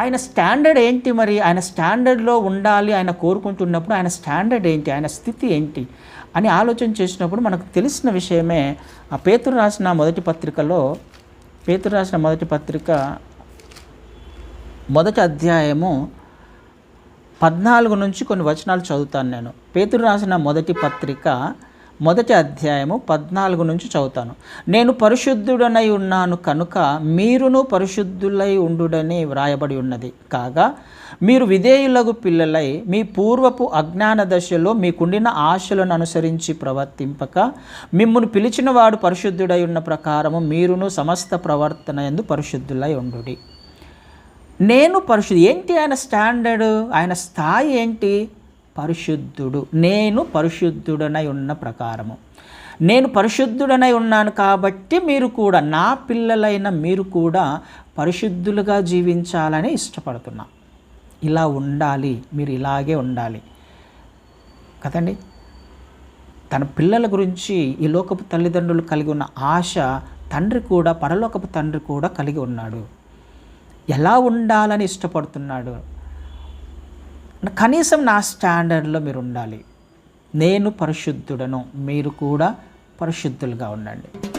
ఆయన స్టాండర్డ్ ఏంటి మరి? ఆయన స్టాండర్డ్లో ఉండాలి ఆయన కోరుకుంటున్నప్పుడు ఆయన స్టాండర్డ్ ఏంటి? ఆయన స్థితి ఏంటి? అని ఆలోచన చేసినప్పుడు మనకు తెలిసిన విషయమే ఆ పేతురు రాసిన మొదటి పత్రికలో పేతురు రాసిన మొదటి పత్రిక మొదటి అధ్యాయము పద్నాలుగు నుంచి కొన్ని వచనాలు చదువుతాను నేను. పేతురు రాసిన మొదటి పత్రిక మొదటి అధ్యాయము పద్నాలుగు నుంచి చదువుతాను. నేను పరిశుద్ధుడనై ఉన్నాను కనుక మీరును పరిశుద్ధులై ఉండుడని వ్రాయబడి ఉన్నది. కాగా మీరు విధేయులకు పిల్లలై మీ పూర్వపు అజ్ఞాన దశలో మీకుండిన ఆశలను అనుసరించి ప్రవర్తింపక మిమ్మును పిలిచిన వాడు పరిశుద్ధుడై ఉన్న ప్రకారము మీరును సమస్త ప్రవర్తన ఎందు పరిశుద్ధులై ఉండుడి. నేను పరిశుద్ధి ఏంటి ఆయన స్టాండర్డ్? ఆయన స్థాయి ఏంటి? పరిశుద్ధుడు. నేను పరిశుద్ధుడనై ఉన్న ప్రకారము. నేను పరిశుద్ధుడనై ఉన్నాను కాబట్టి మీరు కూడా నా పిల్లలైన మీరు కూడా పరిశుద్ధులుగా జీవించాలని ఇష్టపడుతున్నా. ఇలా ఉండాలి మీరు ఇలాగే ఉండాలి. కదండి? తన పిల్లల గురించి ఈ లోకపు తల్లిదండ్రులు కలిగి ఉన్న ఆశ తండ్రి కూడా పరలోకపు తండ్రి కూడా కలిగి ఉన్నాడు. ఎలా ఉండాలని ఇష్టపడుతున్నాడు? కనీసం నా స్టాండర్డ్లో మీరు ఉండాలి. నేను పరిశుద్ధుడను. మీరు కూడా పరిశుద్ధులుగా ఉండండి.